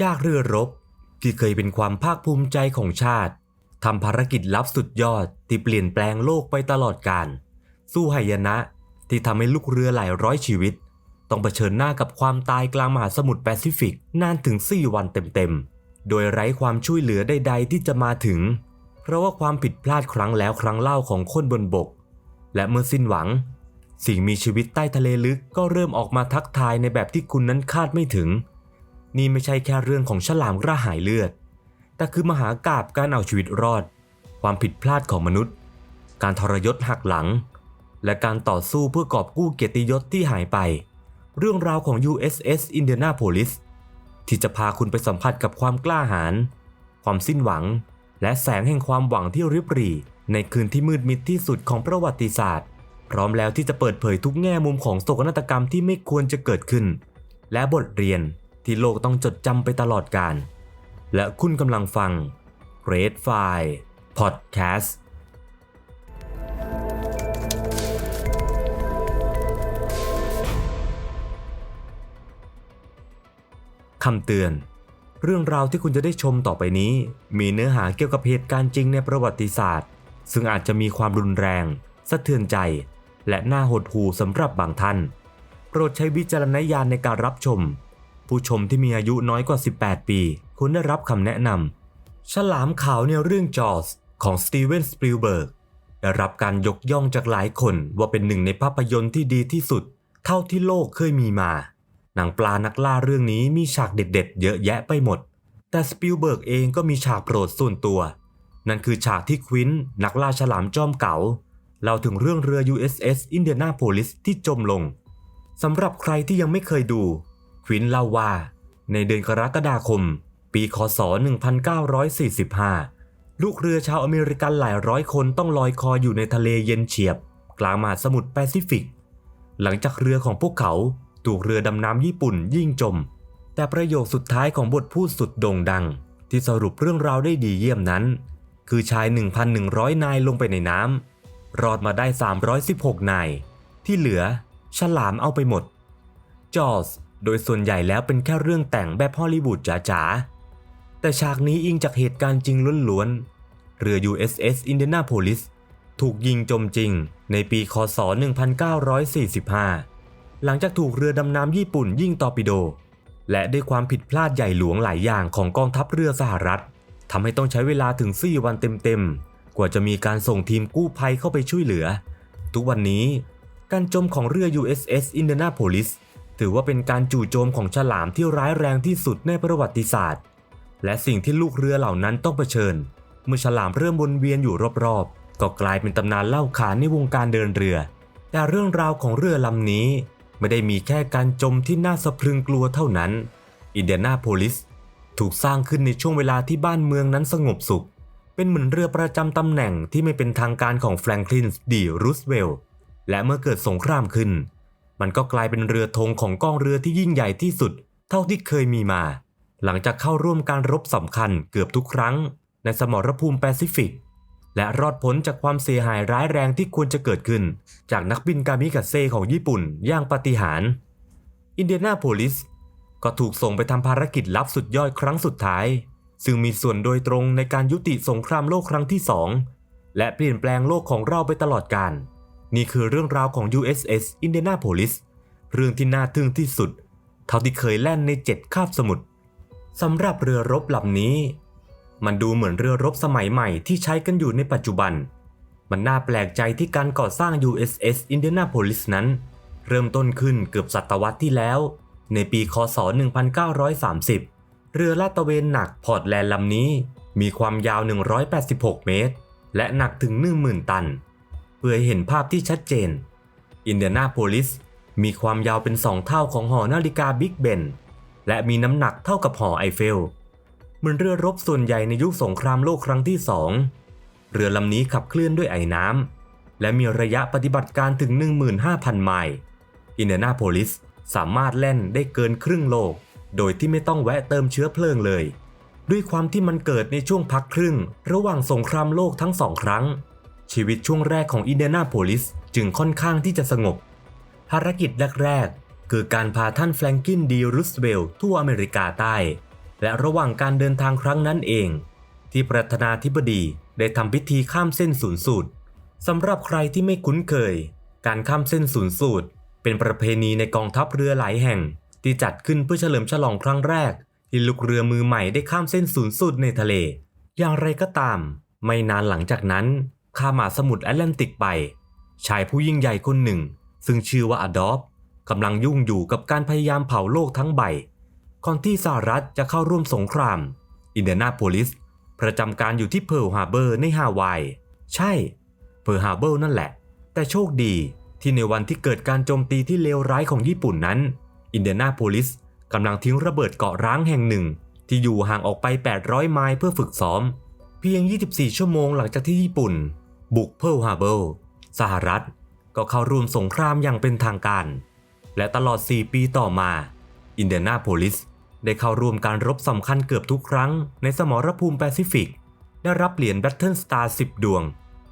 จากเรือรบ ที่เคยเป็นความภาคภูมิใจของชาติทำภารกิจลับสุดยอดที่เปลี่ยนแปลงโลกไปตลอดกาลสู้หายนะที่ทำให้ลูกเรือหลายร้อยชีวิต ต้องเผชิญหน้ากับความตายกลางมหาสมุทรแปซิฟิกนานถึง 4 วันเต็มๆ โดยไร้ความช่วยเหลือใด ๆ ที่จะมาถึง เพราะว่าความผิดพลาดครั้งแล้วครั้งเล่าของคนบนบก และเมื่อสิ้นหวัง สิ่งมีชีวิตใต้ทะเลลึกก็เริ่มออกมาทักทายในแบบที่คุณนั้นคาดไม่ถึง นี่ไม่ใช่แค่เรื่องของฉลามกระหายเลือด แต่คือมหากาบการเอาชีวิตรอด ความผิดพลาดของมนุษย์ การทรยศหักหลัง และการต่อสู้เพื่อกอบกู้เกียรติยศที่หายไป เรื่องราวของ USS Indianapolis ที่จะพาคุณไปสัมผัสกับความกล้าหาญ ความสิ้นหวัง และแสงแห่งความหวังที่ริบหรี่ในคืนที่มืดมิดที่สุดของประวัติศาสตร์ พร้อมแล้วที่จะเปิดเผยทุกแง่มุมของโศกนาฏกรรมที่ไม่ควรจะเกิดขึ้น และบทเรียน ที่โลกต้องจดจำไปตลอดกาลและคุณกำลังฟัง Red File Podcast คำเตือน เรื่องราวที่คุณจะได้ชมต่อไปนี้ มีเนื้อหาเกี่ยวกับเหตุการณ์จริงในประวัติศาสตร์ ซึ่งอาจจะมีความรุนแรง สะเทือนใจ และน่าหดหู่สำหรับบางท่าน โปรดใช้วิจารณญาณในการรับชม ผู้ชมที่มีอายุน้อยกว่า 18 ปี ควรได้รับคำแนะนำฉลามขาวในเรื่องจอร์สของสตีเวนสปิลเบิร์กได้รับการยกย่องจากหลายคนว่าเป็นหนึ่งในภาพยนตร์ที่ดีที่สุด เท่าที่โลกเคยมีมา หนังปลานักล่าเรื่องนี้มีฉากเด็ดๆ เยอะแยะไปหมด แต่สปิลเบิร์กเองก็มีฉากโปรดส่วนตัว นั่นคือฉากที่ควินนักล่าฉลามจอมเก๋าเล่าถึงเรื่องเรือ USS Indianapolis ที่จมลงสำหรับใครที่ยังไม่เคยดู ควินเล่าว่า ในเดือนกรกฎาคม ปีคศ 1945 ลูกเรือชาวอเมริกันหลายร้อยคนต้องลอยคออยู่ในทะเลเย็นเฉียบ กลางมหาสมุทรแปซิฟิก หลังจากเรือของพวกเขาถูกเรือดำน้ำญี่ปุ่นยิงจม แต่ประโยคสุดท้ายของบทพูดสุดโด่งดัง ที่สรุปเรื่องราวได้ดีเยี่ยมนั้น คือชาย 1,100 นายลงไปในน้ำรอดมาได้ 316 นาย ที่เหลือ ฉลามเอาไปหมด จอร์ส โดยส่วนใหญ่แล้วเป็นแค่เรื่องแต่งแบบฮอลลีวูดจ๋าๆ แต่ฉากนี้อิงจากเหตุการณ์จริงล้วนๆ เรือ USS Indianapolis ถูกยิงจมจริงในปีคศ 1945 หลังจากถูกเรือดำน้ำญี่ปุ่นยิงตอร์ปิโด และด้วยความผิดพลาดใหญ่หลวงหลายอย่างของกองทัพเรือสหรัฐทำให้ต้องใช้เวลาถึง 4 วันเต็มๆ กว่าจะมีการส่งทีมกู้ภัยเข้าไปช่วยเหลือ ทุกวันนี้การจมของเรือ USS Indianapolis ถือว่าเป็นการจู่โจมของฉลามที่ร้ายแรงที่สุดในประวัติศาสตร์ และสิ่งที่ลูกเรือเหล่านั้นต้องเผชิญ เมื่อฉลามเริ่มวนเวียนอยู่รอบๆ ก็กลายเป็นตำนานเล่าขานในวงการเดินเรือ แต่เรื่องราวของเรือลำนี้ไม่ได้มีแค่การจมที่น่าสะพรึงกลัวเท่านั้นอินเดียนาโพลิสถูกสร้างขึ้นในช่วงเวลาที่บ้านเมืองนั้นสงบสุข เป็นเหมือนเรือประจำตำแหน่งที่ไม่เป็นทางการของแฟรงคลินดีรูสเวลล์และเมื่อเกิดสงครามขึ้น มันก็กลายเป็นเรือธงของกองเรือที่ยิ่งใหญ่ที่สุด เท่าที่เคยมีมา หลังจากเข้าร่วมการรบสำคัญเกือบทุกครั้ง ในสมรภูมิแปซิฟิก และรอดพ้นจากความเสียหายร้ายแรงที่ควรจะเกิดขึ้น จากนักบินกามิกาเซของญี่ปุ่นอย่างปาฏิหาริย์อินเดียนาโพลิสก็ถูกส่งไปทำภารกิจลับสุดยอดครั้งสุดท้าย ซึ่งมีส่วนโดยตรงในการยุติสงครามโลกครั้งที่สองและเปลี่ยนแปลงโลกของเราไปตลอดกาล นี่คือเรื่องราวของ USS Indianapolis เรื่องที่น่าทึ่งที่สุด เท่าที่เคยแล่นในเจ็ดคาบสมุทรสำหรับเรือรบลำนี้ มันดูเหมือนเรือรบสมัยใหม่ที่ใช้กันอยู่ในปัจจุบัน มันน่าแปลกใจที่การก่อสร้าง USS Indianapolis นั้น เริ่มต้นขึ้นเกือบศตวรรษที่แล้ว ในปีคศ 1930 เรือลาดตระเวนหนักพอร์ตแลนด์ลำนี้ มีความยาว 186 เมตร และหนักถึง 10,000 ตัน พื่อให้เห็นภาพที่ชัดเจน อินเดียนาโพลิสมีความยาวเป็น 2 เท่าของหอนาฬิกาบิ๊กเบนและมีน้ำหนักเท่ากับหอไอเฟลเหมือนเรือรบส่วนใหญ่ในยุคสงครามโลกครั้งที่2เรือลำนี้ขับเคลื่อนด้วยไอ้น้ำและมีระยะปฏิบัติการถึง 15,000 ไมล์อินเดียนาโพลิสสามารถแล่นได้เกินครึ่งโลก โดยที่ไม่ต้องแวะเติมเชื้อเพลิงเลย ด้วยความที่มันเกิดในช่วงพักครึ่ง ระหว่างสงครามโลกทั้งสองครั้ง ชีวิตช่วงแรกของอินเดียนาโพลิสจึงค่อนข้างที่จะสงบ ภารกิจแรกๆ คือการพาท่านแฟรงกินดีรูสเวลล์ทั่วอเมริกาใต้ และระหว่างการเดินทางครั้งนั้นเอง ที่ประธานาธิบดีได้ทำพิธีข้ามเส้นศูนย์สูตรสำหรับใครที่ไม่คุ้นเคย การข้ามเส้นศูนย์สูตรเป็นประเพณีในกองทัพเรือหลายแห่ง ที่จัดขึ้นเพื่อเฉลิมฉลองครั้งแรก ที่ลูกเรือมือใหม่ได้ข้ามเส้นศูนย์สูตรในทะเล อย่างไรก็ตาม ไม่นานหลังจากนั้น ข้ามมหาสมุทรแอตแลนติกไป ชายผู้ยิ่งใหญ่คนหนึ่ง ซึ่งชื่อว่าอดอฟกำลังยุ่งอยู่กับการพยายามเผาโลกทั้งใบ ก่อนที่สหรัฐจะเข้าร่วมสงคราม อินเดียนาโพลิส ประจำการอยู่ที่เพิร์ลฮาร์เบอร์ในฮาวาย ใช่ เพิร์ลฮาร์เบอร์นั่นแหละ แต่โชคดีที่ในวันที่เกิดการโจมตีที่เลวร้ายของญี่ปุ่นนั้น อินเดียนาโพลิสกำลังทิ้งระเบิดเกาะร้างแห่งหนึ่ง ที่อยู่ห่างออกไป 800 ไมล์เพื่อฝึกซ้อม เพียง 24 ชั่วโมงหลังจากที่ญี่ปุ่น บุกเพิร์ลฮาร์เบอร์สหรัฐก็เข้าร่วมสงครามอย่างเป็นทางการ และตลอด 4 ปีต่อมา อินเดียนาโพลิสได้เข้าร่วมการรบสำคัญเกือบทุกครั้งในสมรภูมิแปซิฟิก ได้รับเหรียญแบตเทิลสตาร์10 ดวง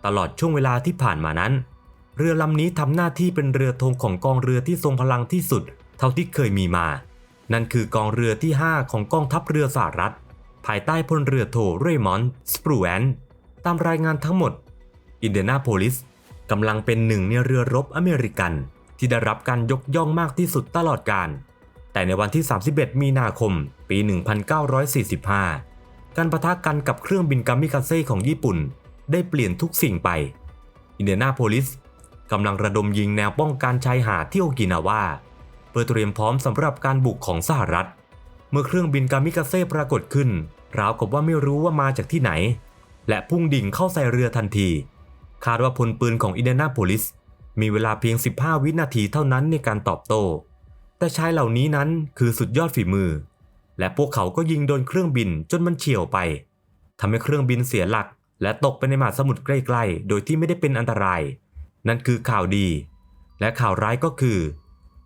ตลอดช่วงเวลาที่ผ่านมานั้น เรือลำนี้ทำหน้าที่เป็นเรือธงของกองเรือที่ทรงพลังที่สุด เท่าที่เคยมีมา นั่นคือกองเรือที่ 5 ของกองทัพเรือสหรัฐ ภายใต้พลเรือโทเรย์มอนสปรูแอนตามรายงานทั้งหมด อินเดียนาโพลิสกำลังเป็นหนึ่งในเรือรบอเมริกัน ที่ได้รับการยกย่องมากที่สุดตลอดกาล แต่ในวันที่ 31 มีนาคม ปี 1945 การประทะกันกับเครื่องบินกามิคาเซ่ของญี่ปุ่น ได้เปลี่ยนทุกสิ่งไป อินเดียนาโพลิสกำลังระดมยิงแนวป้องกันชายหาดที่โอกินาวาเพื่อเตรียมพร้อมสำหรับการบุกของสหรัฐ เมื่อเครื่องบินกามิคาเซ่ปรากฏขึ้น ราวกับว่าไม่รู้ว่ามาจากที่ไหน และพุ่งดิ่งเข้าใส่เรือทันที คาดว่าพลปืนของอินเดียนาโพลิสมีเวลาเพียง 15 วินาทีเท่านั้นในการตอบโต้ แต่ชายเหล่านี้นั้นคือสุดยอดฝีมือ และพวกเขาก็ยิงโดนเครื่องบินจนมันเฉียวไปทำให้เครื่องบินเสียหลัก และตกไปในมหาสมุทรใกล้ๆ โดยที่ไม่ได้เป็นอันตราย นั่นคือข่าวดี และข่าวร้ายก็คือ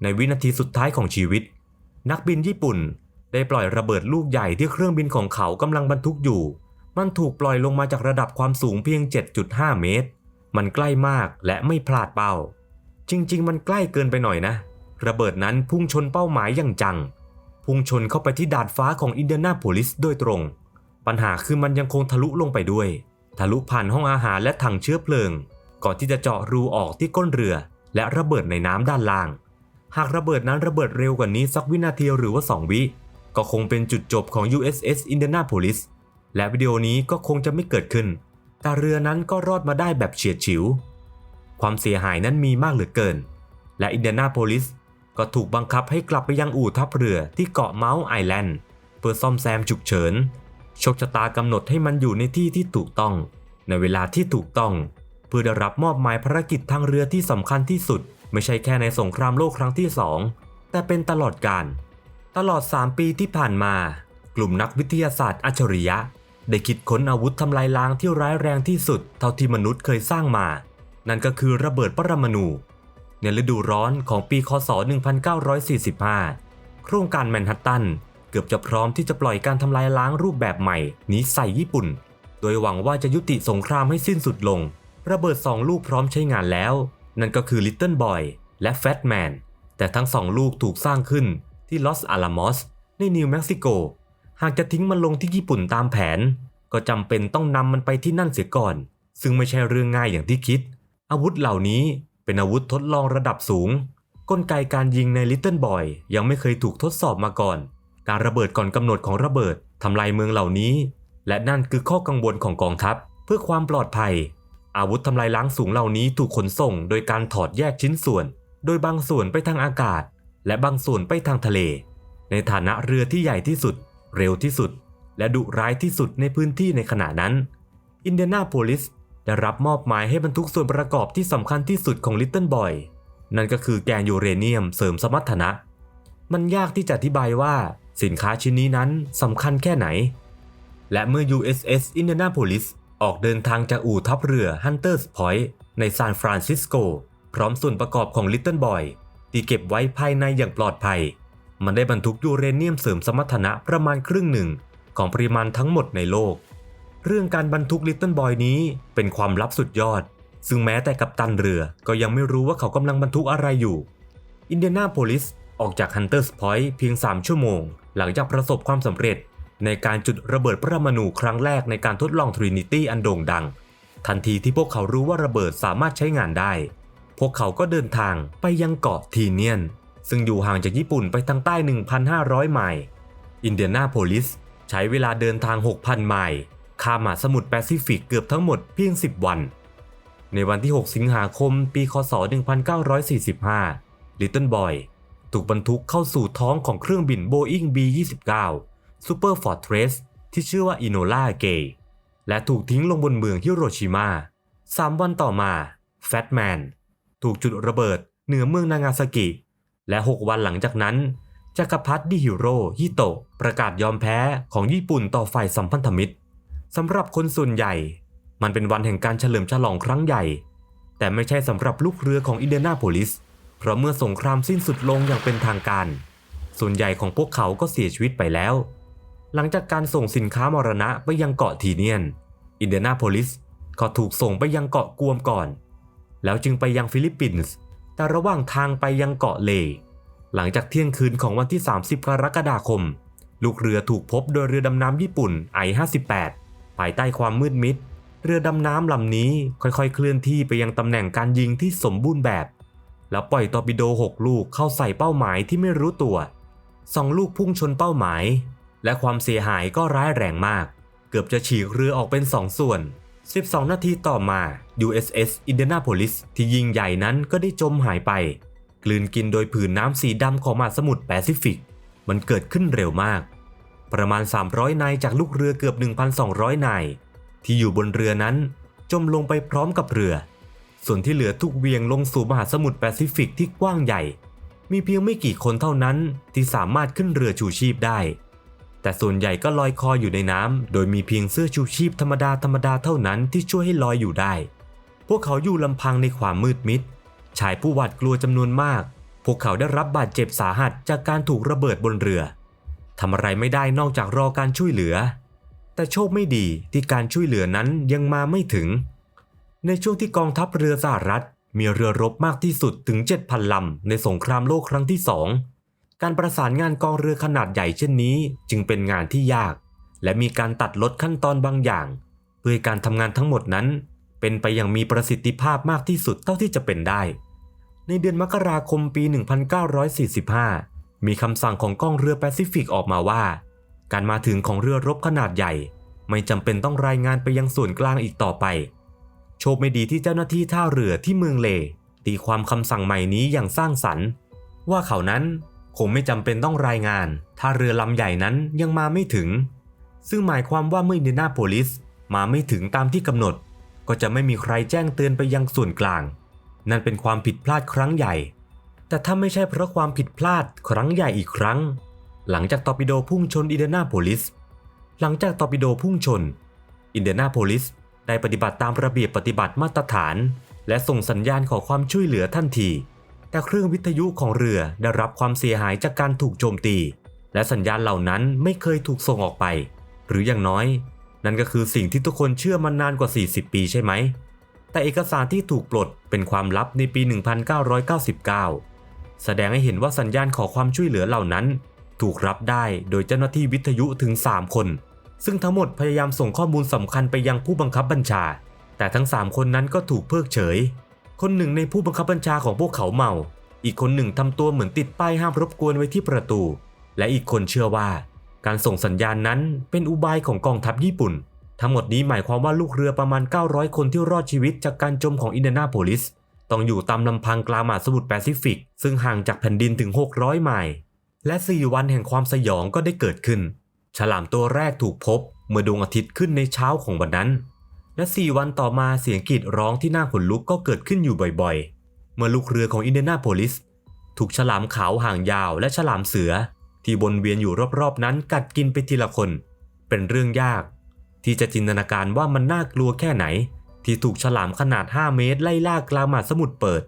ในวินาทีสุดท้ายของชีวิต นักบินญี่ปุ่นได้ปล่อยระเบิดลูกใหญ่ที่เครื่องบินของเขากำลังบรรทุกอยู่ มันถูกปล่อยลงมาจากระดับความสูงเพียง 7.5 เมตร มันใกล้มากและไม่พลาดเป้า จริง ๆ มันใกล้เกินไปหน่อยนะ ระเบิดนั้นพุ่งชนเป้าหมายอย่างจัง พุ่งชนเข้าไปที่ดาดฟ้าของอินเดียนาโพลิสโดยตรง ปัญหาคือมันยังคงทะลุลงไปด้วย ทะลุผ่านห้องอาหารและถังเชื้อเพลิง ก่อนที่จะเจาะรูออกที่ก้นเรือ และระเบิดในน้ำด้านล่าง หากระเบิดนั้นระเบิดเร็วกว่านี้สักวินาทีหรือว่า 2 วิก็คงเป็นจุดจบของ USS Indianapolis และวิดีโอนี้ก็คงจะไม่เกิดขึ้น แต่เรือนั้นก็รอดมาได้แบบเฉียดฉิว ความเสียหายนั้นมีมากเหลือเกิน และอินเดียนาโพลิสก็ถูกบังคับให้กลับไปยังอู่ทัพเรือที่เกาะเมาส์ไอแลนด์เพื่อซ่อมแซมฉุกเฉินโชคชะตากำหนดให้มันอยู่ในที่ที่ถูกต้อง ในเวลาที่ถูกต้อง เพื่อได้รับมอบหมายภารกิจทางเรือที่สำคัญที่สุด ไม่ใช่แค่ในสงครามโลกครั้งที่สองแต่เป็นตลอดการ ตลอด 3 ปีที่ผ่านมา กลุ่มนักวิทยาศาสตร์อัจฉริยะ ได้คิดค้นอาวุธทำลายล้างที่ร้ายแรงที่สุด เท่าที่มนุษย์เคยสร้างมา นั่นก็คือระเบิดปรมาณูในฤดูร้อนของปีคศ 1945 โครงการแมนฮัตตันเกือบจะพร้อมที่จะปล่อยการทำลายล้างรูปแบบใหม่นี้ใส่ญี่ปุ่น โดยหวังว่าจะยุติสงครามให้สิ้นสุดลง ระเบิดสองลูกพร้อมใช้งานแล้ว นั่นก็คือ Little Boy และ Fat Man แต่ทั้งสองลูกถูกสร้างขึ้นที่ลอสอาลามอสในนิวเม็กซิโก หากจะทิ้งมันลงที่ญี่ปุ่นตามแผน ก็จำเป็นต้องนำมันไปที่นั่นเสียก่อน ซึ่งไม่ใช่เรื่องง่ายอย่างที่คิด อาวุธเหล่านี้เป็นอาวุธทดลองระดับสูง กลไกการยิงใน Little Boy ยังไม่เคยถูกทดสอบมาก่อน การระเบิดก่อนกำหนดของระเบิดทำลายเมืองเหล่านี้ และนั่นคือข้อกังวลของกองทัพ เพื่อความปลอดภัย อาวุธทำลายล้างสูงเหล่านี้ถูกขนส่ง โดยการถอดแยกชิ้นส่วน โดยบางส่วนไปทางอากาศ และบางส่วนไปทางทะเล ในฐานะเรือที่ใหญ่ที่สุด เร็วที่สุด และดุร้ายที่สุดในพื้นที่ในขณะนั้น อินเดียนาโพลิสได้รับมอบหมายให้บรรทุกส่วนประกอบที่สำคัญที่สุดของ Little Boy นั่นก็คือแกนยูเรเนียมเสริมสมรรถนะ มันยากที่จะอธิบายว่าสินค้าชิ้นนี้นั้นสำคัญแค่ไหน และเมื่อ USS Indianapolis ออกเดินทางจากอู่ทัพเรือ Hunters Point ในซานฟรานซิสโก พร้อมส่วนประกอบของ Little Boy ที่เก็บไว้ภายในอย่างปลอดภัย มันได้บรรทุกยูเรเนียมเสริมสมรรถนะประมาณครึ่งหนึ่งของปริมาณทั้งหมดในโลก เรื่องการบรรทุก Little Boy นี้เป็นความลับสุดยอด ซึ่งแม้แต่กัปตันเรือก็ยังไม่รู้ว่าเขากำลังบรรทุกอะไรอยู่อินเดียนาโพลิสออกจาก Hunters Point เพียง 3 ชั่วโมง หลังจากประสบความสำเร็จ ในการจุดระเบิดปรมาณูครั้งแรกในการทดลองทรินิตี้อันโด่งดัง ทันทีที่พวกเขารู้ว่าระเบิดสามารถใช้งานได้ พวกเขาก็เดินทางไปยังเกาะทีเนียน ซึ่งอยู่ห่างจากญี่ปุ่นไปทางใต้ 1,500 ไมล์ อินเดียนาโพลิสใช้เวลาเดินทาง 6,000 ไมล์ข้ามมหาสมุทรแปซิฟิกเกือบทั้งหมดเพียง 10 วัน ในวันที่ 6 สิงหาคม ปี คศ 1945 Little Boy ถูกบรรทุกเข้าสู่ท้องของเครื่องบิน Boeing B-29 Super Fortress ที่ชื่อว่า Enola Gay และถูกทิ้งลงบนเมืองฮิโรชิมา3วันต่อมา Fat Man ถูกจุดระเบิดเหนือเมืองนางาซากิ และ 6 วันหลังจากนั้นจักรพรรดิฮิโร่ฮิโตะประกาศยอมแพ้ของญี่ปุ่นต่อฝ่ายสัมพันธมิตรสำหรับคนส่วนใหญ่ มันเป็นวันแห่งการเฉลิมฉลองครั้งใหญ่ แต่ไม่ใช่สำหรับลูกเรือของอินเดียนาโพลิส เพราะเมื่อสงครามสิ้นสุดลงอย่างเป็นทางการ ส่วนใหญ่ของพวกเขาก็เสียชีวิตไปแล้ว หลังจากการส่งสินค้ามรณะไปยังเกาะทีเนียน อินเดียนาโพลิสก็ถูกส่งไปยังเกาะกวมก่อน แล้วจึงไปยังฟิลิปปินส์ แต่ระหว่างทางไปยังเกาะเล หลังจากเที่ยงคืนของวันที่ 30 กรกฎาคม ลูกเรือถูกพบโดยเรือดำน้ำญี่ปุ่น I-58 ภายใต้ความมืดมิด เรือดำน้ำลำนี้ค่อยๆ เคลื่อนที่ไปยังตำแหน่งการยิงที่สมบูรณ์แบบ แล้วปล่อยตอร์ปิโด 6 ลูกเข้าใส่เป้าหมายที่ไม่รู้ตัวสองลูกพุ่งชนเป้าหมาย และความเสียหายก็ร้ายแรงมาก เกือบจะฉีกเรือออกเป็น2ส่วน 12 นาทีต่อมา USS Indianapolis ที่ยิงใหญ่นั้นก็ได้จมหายไป กลืนกินโดยผืนน้ำสีดำของมหาสมุทรแปซิฟิก มันเกิดขึ้นเร็วมาก ประมาณ 300 นายจากลูกเรือเกือบ 1,200 นาย ที่อยู่บนเรือนั้นจมลงไปพร้อมกับเรือ ส่วนที่เหลือทุกเวียงลงสู่มหาสมุทรแปซิฟิกที่กว้างใหญ่ มีเพียงไม่กี่คนเท่านั้นที่สามารถขึ้นเรือชูชีพได้ แต่ส่วนใหญ่ก็ลอยคออยู่ในน้ำโดยมีเพียงเสื้อชูชีพธรรมดาธรรมดาเท่านั้นที่ช่วยให้ลอยอยู่ได้ พวกเขาอยู่ลำพังในความมืดมิด ชายผู้หวาดกลัวจำนวนมาก พวกเขาได้รับบาดเจ็บสาหัสจากการถูกระเบิดบนเรือทำอะไรไม่ได้นอกจากรอการช่วยเหลือ แต่โชคไม่ดีที่การช่วยเหลือนั้นยังมาไม่ถึง ในช่วงที่กองทัพเรือสหรัฐ มีเรือรบมากที่สุดถึง 7,000ลำในสงครามโลกครั้งที่สอง การประสานงานกองเรือขนาดใหญ่เช่นนี้จึงเป็นงานที่ยาก และมีการตัดลดขั้นตอนบางอย่าง เพื่อการทำงานทั้งหมดนั้น เป็นไปอย่างมีประสิทธิภาพมากที่สุดเท่าที่จะเป็นได้ ในเดือนมกราคมปี 1945 มีคำสั่งของกองเรือแปซิฟิกออกมาว่า การมาถึงของเรือรบขนาดใหญ่ ไม่จำเป็นต้องรายงานไปยังส่วนกลางอีกต่อไป โชคไม่ดีที่เจ้าหน้าที่ท่าเรือที่เมืองเลตีความคำสั่งใหม่นี้อย่างสร้างสรรค์ ว่าเขานั้น คงไม่จำเป็นต้องรายงาน ถ้าเรือลำใหญ่นั้นยังมาไม่ถึง ซึ่งหมายความว่าเมื่ออินเดียนาโพลิสมาไม่ถึงตามที่กำหนด ก็จะไม่มีใครแจ้งเตือนไปยังส่วนกลาง นั่นเป็นความผิดพลาดครั้งใหญ่ แต่ถ้าไม่ใช่เพราะความผิดพลาดครั้งใหญ่อีกครั้ง หลังจากตอร์ปิโดพุ่งชนอินเดียนาโพลิสหลังจากตอร์ปิโดพุ่งชน อินเดียนาโพลิสได้ปฏิบัติตามระเบียบปฏิบัติมาตรฐาน และส่งสัญญาณขอความช่วยเหลือทันที แต่เครื่องวิทยุของเรือได้รับความเสียหายจากการถูกโจมตี และสัญญาณเหล่านั้นไม่เคยถูกส่งออกไป หรืออย่างน้อย นั่นก็คือสิ่งที่ทุกคนเชื่อมานานกว่า 40 ปีใช่ไหม แต่เอกสารที่ถูกปลดเป็นความลับในปี 1999 แสดงให้เห็นว่าสัญญาณขอความช่วยเหลือเหล่านั้น ถูกรับได้โดยเจ้าหน้าที่วิทยุถึง 3 คน ซึ่งทั้งหมดพยายามส่งข้อมูลสำคัญไปยังผู้บังคับบัญชา แต่ทั้ง 3 คนนั้นก็ถูกเพิกเฉย คนหนึ่งในผู้บังคับบัญชาของพวกเขาเมา อีกคนหนึ่งทำตัวเหมือนติดป้ายห้ามรบกวนไว้ที่ประตู และอีกคนเชื่อว่า การส่งสัญญาณนั้นเป็นอุบายของกองทัพญี่ปุ่น ทั้งหมดนี้หมายความว่าลูกเรือประมาณ 900 คนที่รอดชีวิตจากการจมของอินเดียนาโพลิสต้องอยู่ตามลำพังกลางมหาสมุทรแปซิฟิก ซึ่งห่างจากแผ่นดินถึง 600 ไมล์ และ 4 วันแห่งความสยองก็ได้เกิดขึ้น ฉลามตัวแรกถูกพบ เมื่อดวงอาทิตย์ขึ้นในเช้าของวันนั้น และ 4 วันต่อมาเสียงกรีดร้องที่น่าขนลุกก็เกิดขึ้นอยู่บ่อยๆ เมื่อลูกเรือของอินเดียนาโพลิส ถูกฉลามขาวห่างยาวและฉลามเสือ ที่วนเวียนอยู่รอบๆนั้นกัดกินไปทีละคน เป็นเรื่องยาก ที่จะจินตนาการว่ามันน่ากลัวแค่ไหน ที่ถูกฉลามขนาด 5 เมตรไล่ล่ากลางมหาสมุทรเปิด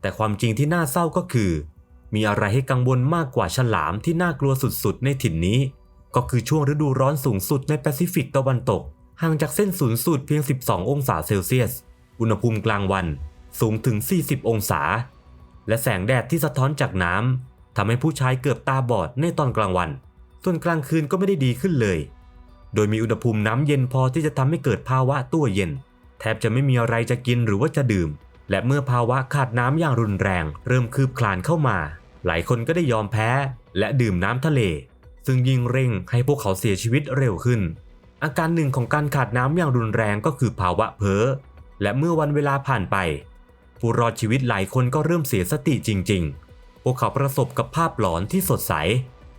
แต่ความจริงที่น่าเศร้าก็คือ มีอะไรให้กังวลมากกว่าฉลามที่น่ากลัวสุดๆ ในถิ่นนี้ ก็คือช่วงฤดูร้อนสูงสุดในแปซิฟิกตะวันตก ห่างจากเส้นศูนย์สูตรเพียง 12 องศาเซลเซียส อุณหภูมิกลางวันสูงถึง 40 องศา และแสงแดดที่สะท้อนจากน้ำทำให้ผู้ใชายเกือบตาบอดในตอนกลางวันส่วนส่วนกลางคืนก็ไม่ได้ดีขึ้นเลย โดยมีอุณหภูมิน้ำเย็นพอที่จะทำให้เกิดภาวะตัวเย็น แทบจะไม่มีอะไรจะกินหรือว่าจะดื่ม และเมื่อภาวะขาดน้ำอย่างรุนแรง เริ่มคืบคลานเข้ามา หลายคนก็ได้ยอมแพ้ และดื่มน้ำทะเล ซึ่งยิ่งเร่งให้พวกเขาเสียชีวิตเร็วขึ้น อาการหนึ่งของการขาดน้ำอย่างรุนแรงก็คือภาวะเพ้อ และเมื่อวันเวลาผ่านไป ผู้รอดชีวิตหลายคนก็เริ่มเสียสติจริง ๆ พวกเขาประสบกับภาพหลอนที่สดใส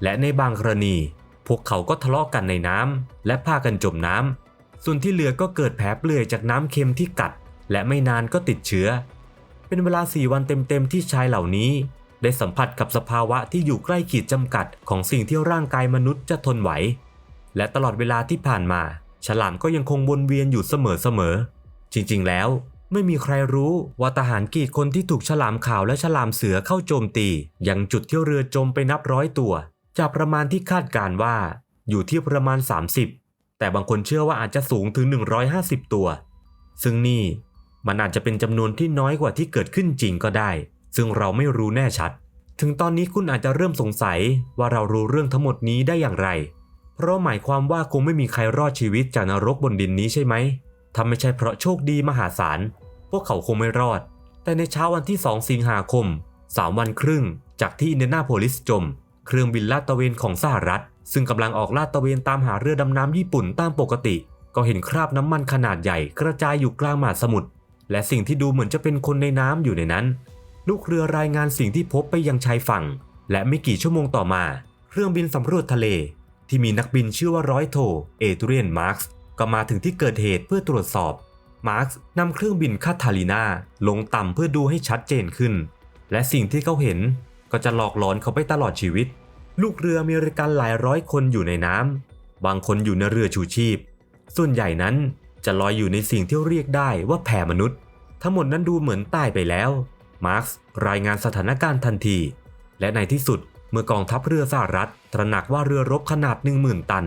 และในบางกรณี พวกเขาก็ทะเลาะกันในน้ำและพากันจมน้ำ ส่วนที่เหลือก็เกิดแผลเปลือยจากน้ำเค็มที่กัด และไม่นานก็ติดเชื้อ เป็นเวลา4วันเต็มๆที่ชายเหล่านี้ ได้สัมผัสกับสภาวะที่อยู่ใกล้ขีดจำกัดของสิ่งที่ร่างกายมนุษย์จะทนไหว และตลอดเวลาที่ผ่านมา ฉลามก็ยังคงวนเวียนอยู่เสมอๆ จริงๆ แล้ว ไม่มีใครรู้ว่าทหารกี่คนที่ถูกฉลามขาวและฉลามเสือเข้าโจมตี ยังจุดที่เรือจมไปนับร้อยตัว จากประมาณที่คาดการว่า อยู่ที่ประมาณ 30 แต่บางคนเชื่อว่าอาจจะสูงถึง 150 ตัว ซึ่งนี่มันอาจจะเป็นจำนวนที่น้อยกว่าที่เกิดขึ้นจริงก็ได้ ซึ่งเราไม่รู้แน่ชัด ถึงตอนนี้คุณอาจจะเริ่มสงสัยว่าเรารู้เรื่องทั้งหมดนี้ได้อย่างไร เพราะหมายความว่าคงไม่มีใครรอดชีวิตจากนรกบนดินนี้ใช่ไหมถ้าไม่ใช่เพราะโชคดีมหาศาล พวกเขาคงไม่รอด แต่ในเช้าวันที่ 2 สิงหาคม 3 วันครึ่ง จากที่อินเดียนาโพลิสจม เครื่องบินลาดตระเวนของสหรัฐ ซึ่งกำลังออกลาดตระเวนตามหาเรือดำน้ำญี่ปุ่นตามปกติ ก็เห็นคราบน้ำมันขนาดใหญ่กระจายอยู่กลางมหาสมุทร และสิ่งที่ดูเหมือนจะเป็นคนในน้ำอยู่ในนั้น ลูกเรือรายงานสิ่งที่พบไปยังชายฝั่ง และไม่กี่ชั่วโมงต่อมา เครื่องบินสำรวจทะเล ที่มีนักบินชื่อว่าร้อยโท เอเดรียนมาร์กส์ก็มาถึงที่เกิดเหตุเพื่อตรวจสอบ มาร์กส์นำเครื่องบินคาทาลีนาลงต่ำเพื่อดูให้ชัดเจนขึ้น และสิ่งที่เขาเห็นก็จะหลอกหลอนเขาไปตลอดชีวิต ลูกเรืออเมริกันหลายร้อยคนอยู่ในน้ำบางคนอยู่ในเรือชูชีพ ส่วนใหญ่นั้นจะลอยอยู่ในสิ่งที่เรียกได้ว่าแผ่มนุษย์ ทั้งหมดนั้นดูเหมือนตายไปแล้ว มาร์กส์รายงานสถานการณ์ทันที และในที่สุด เมื่อกองทัพเรือสหรัฐ ตระหนักว่าเรือรบขนาด 10,000 ตัน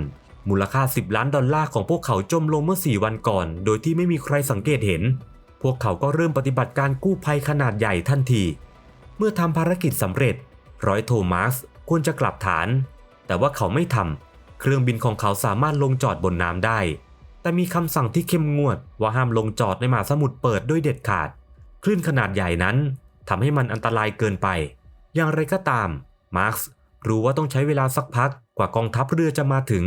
มูลค่า 10 ล้านดอลลาร์ของพวกเขาจมลงเมื่อ 4 วันก่อน โดยที่ไม่มีใครสังเกตเห็น พวกเขาก็เริ่มปฏิบัติการกู้ภัยขนาดใหญ่ทันที เมื่อทำภารกิจสำเร็จ ร้อยโทมัสควรจะกลับฐาน แต่ว่าเขาไม่ทำเครื่องบินของเขาสามารถลงจอดบนน้ำได้ แต่มีคำสั่งที่เข้มงวดว่าห้ามลงจอดในมหาสมุทรเปิดด้วยเด็ดขาด คลื่นขนาดใหญ่นั้นทำให้มันอันตรายเกินไป อย่างไรก็ตาม มาร์กส์รู้ว่าต้องใช้เวลาสักพักกว่ากองทัพเรือจะมาถึง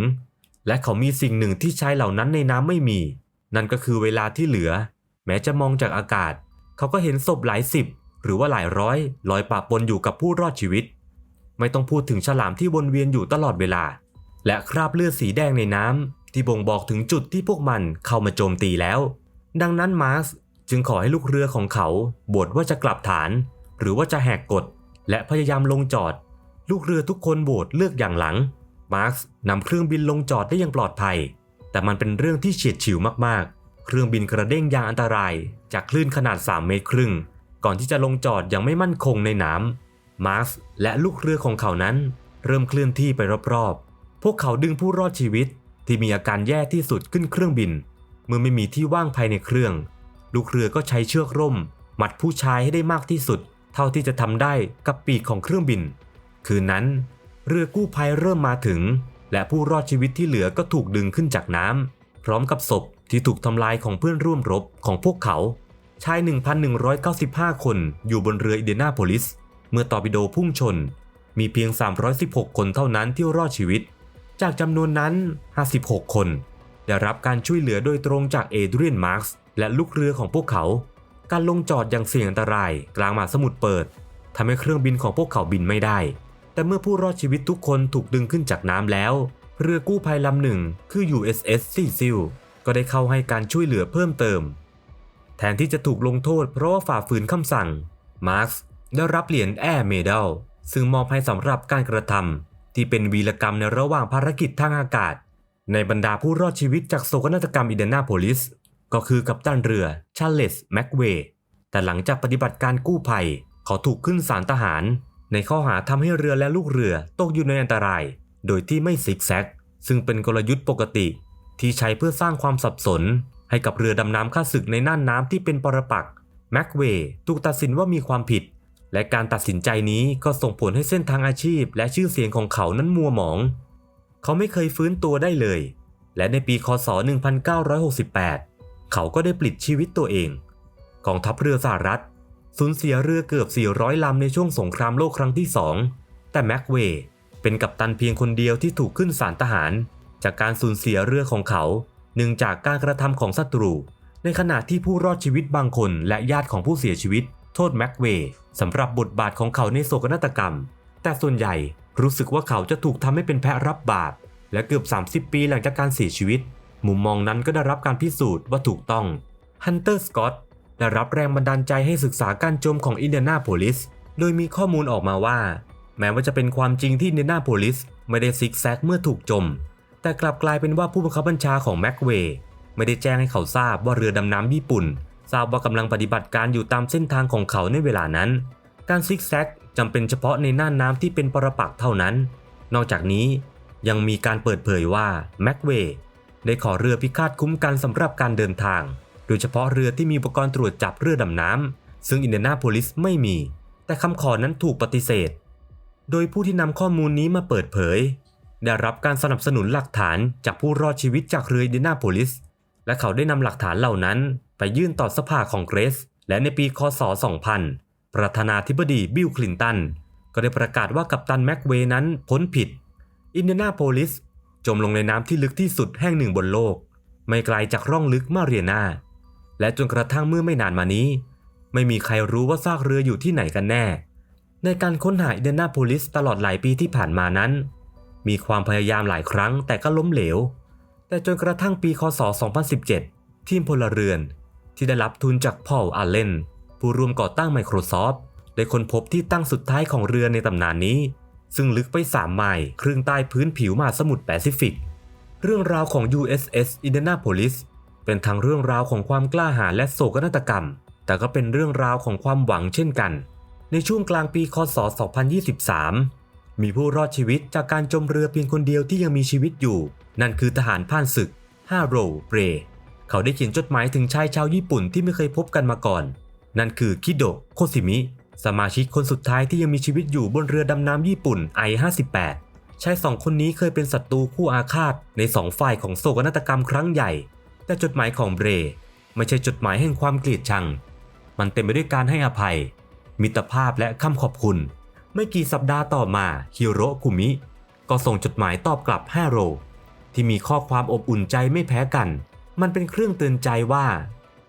และเขามีสิ่งหนึ่งที่ชายเหล่านั้นในน้ำไม่มี นั่นก็คือเวลาที่เหลือ แม้จะมองจากอากาศ เขาก็เห็นศพหลายสิบ หรือว่าหลายร้อยลอยปะปนอยู่กับผู้รอดชีวิต ไม่ต้องพูดถึงฉลามที่วนเวียนอยู่ตลอดเวลา และคราบเลือดสีแดงในน้ำที่บ่งบอกถึงจุดที่พวกมันเข้ามาโจมตีแล้ว ดังนั้นมาร์กจึงขอให้ลูกเรือของเขาบทว่าจะกลับฐาน หรือว่าจะแหกกฎและพยายามลงจอด ลูกเรือทุกคนโบดเลือกอย่างหลัง มาร์กนำเครื่องบินลงจอดได้อย่างปลอดภัย แต่มันเป็นเรื่องที่เฉียดฉิวมากๆ เครื่องบินกระเด้งอย่างอันตราย จากคลื่นขนาด 3 เมตรครึ่ง ก่อนที่จะลงจอดอย่างไม่มั่นคงในน้ำมาร์กและลูกเรือของเขานั้น เริ่มเคลื่อนที่ไปรอบๆ พวกเขาดึงผู้รอดชีวิตที่มีอาการแย่ที่สุดขึ้นเครื่องบิน เมื่อไม่มีที่ว่างภายในเครื่อง ลูกเรือก็ใช้เชือกร่ม มัดผู้ชายให้ได้มากที่สุด เท่าที่จะทำได้กับปีกของเครื่องบิน คืนนั้นเรือกู้ภัยเริ่มมาถึง และผู้รอดชีวิตที่เหลือก็ถูกดึงขึ้นจากน้ำพร้อมกับศพที่ถูกทำลายของเพื่อนร่วมรบของพวกเขา ชาย 1,195 คนอยู่บนเรืออิเดนาโพลิส เมื่อตอร์ปิโดพุ่งชน มีเพียง 316 คนเท่านั้นที่รอดชีวิต จากจำนวนนั้น 56 คน ได้รับการช่วยเหลือโดยตรงจากเอเดรียนมาร์กสและลูกเรือของพวกเขา การลงจอดอย่างเสี่ยงอันตรายกลางมหาสมุทรเปิดทำให้เครื่องบินของพวกเขาบินไม่ได้ แต่เมื่อผู้รอดชีวิตทุกคนถูกดึงขึ้นจากน้ำแล้ว เรือกู้ภัยลำหนึ่งคือ USS ซีซิลก็ได้เข้าให้การช่วยเหลือเพิ่มเติม แทนที่จะถูกลงโทษเพราะว่าฝ่าฝืนคำสั่ง มาร์กส์ได้รับเหรียญแอร์เมดัลซึ่งมอบให้สำหรับการกระทำที่เป็นวีรกรรมในระหว่างภารกิจทางอากาศ ในบรรดาผู้รอดชีวิตจากโศกนาฏกรรมอินเดนาโพลิส ก็คือกัปตันเรือชาร์เลสแม็กเวย์แต่หลังจากปฏิบัติการกู้ภัยเขาถูกขึ้นศาลทหาร ในข้อหาทำให้เรือและลูกเรือตกอยู่ในอันตราย โดยที่ไม่ซิกแซก ซึ่งเป็นกลยุทธ์ปกติ ที่ใช้เพื่อสร้างความสับสน ให้กับเรือดำน้ำข้าศึกในน่านน้ำที่เป็นปรปักษ์แม็กเวย์ถูกตัดสินว่ามีความผิด และการตัดสินใจนี้ก็ส่งผลให้เส้นทางอาชีพ และชื่อเสียงของเขานั้นมัวหมอง เขาไม่เคยฟื้นตัวได้เลย และในปีคศ 1968 เขาก็ได้ปลิดชีวิตตัวเองกองทัพเรือสหรัฐ สูญเสียเรือเกือบ 400 ลำในช่วงสงครามโลกครั้งที่ 2 แต่แม็กเวย์เป็นกัปตันเพียงคนเดียวที่ถูกขึ้นศาลทหาร จากการสูญเสียเรือของเขาเนื่องจากการกระทำของศัตรู ในขณะที่ผู้รอดชีวิตบางคนและญาติของผู้เสียชีวิต โทษแม็กเวย์สำหรับบทบาทของเขาในโศกนาฏกรรม แต่ส่วนใหญ่รู้สึกว่าเขาจะถูกทำให้เป็นแพะรับบาป และเกือบ 30 ปีหลังจากการเสียชีวิต มุมมองนั้นก็ได้รับการพิสูจน์ว่าถูกต้องฮันเตอร์สกอต ได้รับแรงบันดาลใจให้ศึกษาการโจมของอินเดียนาโพลิส โดยมีข้อมูลออกมาว่า แม้ว่าจะเป็นความจริงที่อินเดียนาโพลิสไม่ได้ซิกแซกเมื่อถูกจม แต่กลับกลายเป็นว่าผู้บังคับบัญชาของแม็กเวย์ไม่ได้แจ้งให้เขาทราบว่าเรือดำน้ำญี่ปุ่น ทราบว่ากำลังปฏิบัติการอยู่ตามเส้นทางของเขาในเวลานั้น การซิกแซกจำเป็นเฉพาะในน่านน้ำที่เป็นปรปักษ์เท่านั้น นอกจากนี้ยังมีการเปิดเผยว่าแม็กเวย์ได้ขอเรือพิฆาตคุ้มกันสำหรับการเดินทาง โดยเฉพาะเรือที่มีอุปกรณ์ตรวจจับเรือดำน้ำ ซึ่งอินเดียนาโพลิสไม่มี แต่คำขอนั้นถูกปฏิเสธ โดยผู้ที่นำข้อมูลนี้มาเปิดเผย ได้รับการสนับสนุนหลักฐานจากผู้รอดชีวิตจากเรืออินเดียนาโพลิส และเขาได้นำหลักฐานเหล่านั้น ไปยื่นต่อสภาของเกรส และในปีคศ 2000 ประธานาธิบดีบิลคลินตันก็ได้ประกาศว่ากัปตันแม็กเวย์นั้นพ้นผิด อินเดียนาโพลิสจมลงในน้ำที่ลึกที่สุดแห่งหนึ่งบนโลก ไม่ไกลจากร่องลึกมาเรียนา และจนกระทั่งเมื่อไม่นานมานี้ ไม่มีใครรู้ว่าซากเรืออยู่ที่ไหนกันแน่ ในการค้นหาอินเดียนาโพลิสตลอดหลายปีที่ผ่านมานั้น มีความพยายามหลายครั้งแต่ก็ล้มเหลว แต่จนกระทั่งปีคศ 2017 ทีมพลเรือน ที่ได้รับทุนจากพอลอาเลนผู้ร่วมก่อตั้ง Microsoft ได้ค้นพบที่ตั้งสุดท้ายของเรือในตำนานนี้ ซึ่งลึกไป 3 ไมล์ครึ่งใต้พื้นผิวมหาสมุทรแปซิฟิก เรื่องราวของ USS Indianapolis เป็นทั้งเรื่องราวของความกล้าหาญและโศกนาฏกรรม แต่ก็เป็นเรื่องราวของความหวังเช่นกัน ในช่วงกลางปีคศ 2023 มีผู้รอดชีวิตจากการจมเรือเพียงคนเดียวที่ยังมีชีวิตอยู่ นั่นคือทหารผ่านศึกฮาโรเบรเขาได้เขียนจดหมายถึงชายชาวญี่ปุ่นที่ไม่เคยพบกันมาก่อน นั่นคือคิโดะโคซิมิ สมาชิกคนสุดท้ายที่ยังมีชีวิตอยู่บนเรือดำน้ำญี่ปุ่น I-58 ชายสองคนนี้เคยเป็นศัตรูคู่อาฆาตในสองฝ่ายของโศกนาฏกรรมครั้งใหญ่ แต่จดหมายของเบร ไม่ใช่จดหมายแห่งความเกลียดชัง มันเต็มไปด้วยการให้อภัย มิตรภาพและคำขอบคุณ ไม่กี่สัปดาห์ต่อมาฮิโรคุมิ ก็ส่งจดหมายตอบกลับฮาโร ที่มีข้อความอบอุ่นใจไม่แพ้กัน มันเป็นเครื่องเตือนใจว่า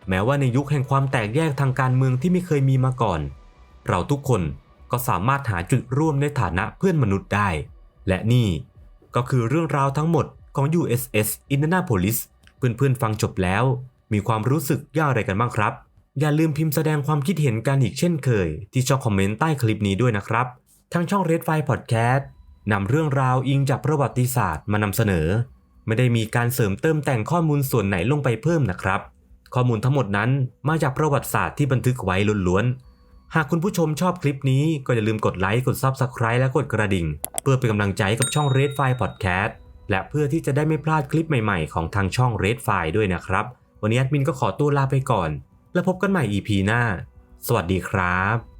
แม้ว่าในยุคแห่งความแตกแยกทางการเมืองที่ไม่เคยมีมาก่อน เราทุกคนก็สามารถหาจุดร่วมในฐานะเพื่อนมนุษย์ได้ และนี่ก็คือเรื่องราวทั้งหมดของ USS Indianapolis เพื่อนๆฟังจบแล้ว มีความรู้สึกย่างไรกันบ้างครับ อย่าลืมพิมพ์แสดงความคิดเห็นกันอีกเช่นเคย ที่ช่องคอมเมนต์ใต้คลิปนี้ด้วยนะครับทางช่อง Red File Podcast นำเรื่องราวอิงจากประวัติศาสตร์มานำเสนอ ไม่ได้มีการเสริมเติมแต่งข้อมูลส่วนไหนลงไปเพิ่มนะครับ ข้อมูลทั้งหมดนั้นมาจากประวัติศาสตร์ที่บันทึกไว้ล้วนๆ หากคุณผู้ชมชอบคลิปนี้ก็อย่าลืมกดไลค์ กด Subscribe และกดกระดิ่ง เพื่อเป็นกำลังใจกับช่อง Red File Podcast และเพื่อที่จะได้ไม่พลาดคลิปใหม่ๆ ของทางช่อง Red File ด้วยนะครับ วันนี้แอดมินก็ขอตัวลาไปก่อน แล้วพบกันใหม่ EP หน้า สวัสดีครับ